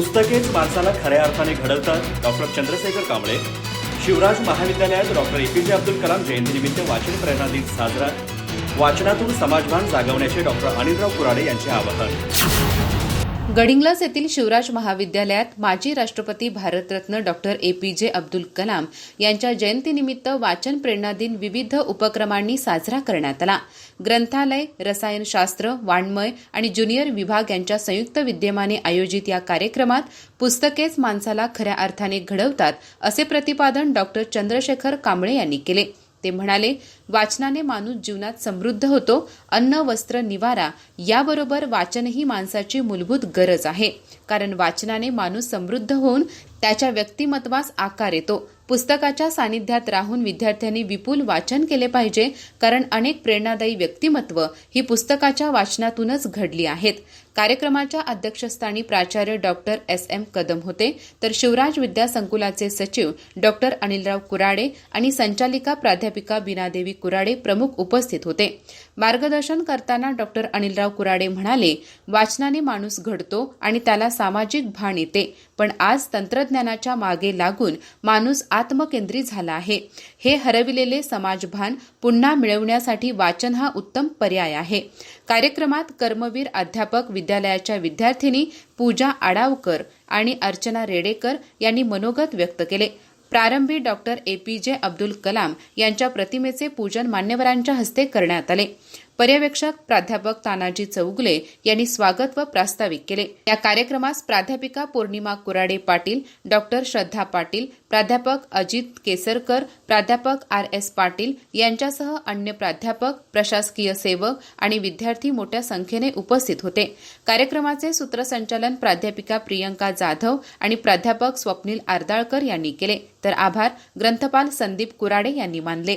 पुस्तकेच माणसाला खऱ्या अर्थाने घडवतात डॉक्टर चंद्रशेखर कांबळे. शिवराज महाविद्यालयात डॉक्टर ए पी जे अब्दुल कलाम जयंतीनिमित्त वाचन प्रेरणा दिन साजरा. वाचनातून समाजभान जागवण्याचे डॉक्टर अनिलराव कुराडे यांचे आवाहन. गडिंग्लज येथील शिवराज महाविद्यालयात माजी राष्ट्रपती भारतरत्न डॉक्टर ए पी जे अब्दुल कलाम यांच्या जयंतीनिमित्त वाचन प्रेरणा दिन विविध उपक्रमांनी साजरा करण्यात आला. ग्रंथालय रसायनशास्त्र वाङ्मय आणि ज्युनियर विभाग यांच्या संयुक्त विद्यमाने आयोजित या कार्यक्रमात पुस्तकेच माणसाला खऱ्या अर्थाने घडवतात असे प्रतिपादन डॉक्टर चंद्रशेखर कांबळे यांनी केले. ते म्हणाले वाचनाने माणूस जीवनात समृद्ध होतो. अन्न वस्त्र निवारा याबरोबर वाचनही माणसाची मूलभूत गरज आहे. कारण वाचनाने माणूस समृद्ध होऊन त्याच्या व्यक्तिमत्वास आकार येतो. पुस्तकाच्या सानिध्यात राहून विद्यार्थ्यांनी विपुल वाचन केले पाहिजे कारण अनेक प्रेरणादायी व्यक्तिमत्व ही पुस्तकाच्या वाचनातूनच घडली आहेत. कार्यक्रमाच्या अध्यक्षस्थानी प्राचार्य डॉक्टर एस. एम. कदम होते. तर शिवराज विद्या संकुलाचे सचिव डॉक्टर अनिलराव कुराडे आणि संचालिका प्राध्यापिका बिनादेवी कुराडे प्रमुख उपस्थित होते. मार्गदर्शन करताना डॉक्टर अनिलराव कुराडे म्हणाले वाचनाने माणूस घडतो आणि त्याला सामाजिक भान येते पण आज तंत्रज्ञानाच्या मागे लागून माणूस आत्मकेंद्रित झाला आहे. हे हरविलेले समाजभान पुन्हा मिळवण्यासाठी वाचन हा उत्तम पर्याय आहे. कार्यक्रमात कर्मवीर अध्यापक विद्यालयाच्या विद्यार्थिनी पूजा आडावकर आणि अर्चना रेडेकर यांनी मनोगत व्यक्त केले. प्रारंभी डॉक्टर ए पी जे अब्दुल कलाम यांच्या प्रतिमेचे पूजन मान्यवरांच्या हस्ते करण्यात आले. पर्यवेक्षक प्राध्यापक तानाजी चौगुले यांनी स्वागत व प्रास्ताविक केले. या कार्यक्रमास प्राध्यापिका पौर्णिमा कुराडे पाटील डॉक्टर श्रद्धा पाटील प्राध्यापक अजित केसरकर प्राध्यापक आर एस पाटील यांच्यासह अन्य प्राध्यापक प्रशासकीय सेवक आणि विद्यार्थी मोठ्या संख्येने उपस्थित होते. कार्यक्रमाचे सूत्रसंचालन प्राध्यापिका प्रियंका जाधव आणि प्राध्यापक स्वप्नील आर्दाळकर यांनी केले. तर आभार ग्रंथपाल संदीप कुराडे यांनी मानले.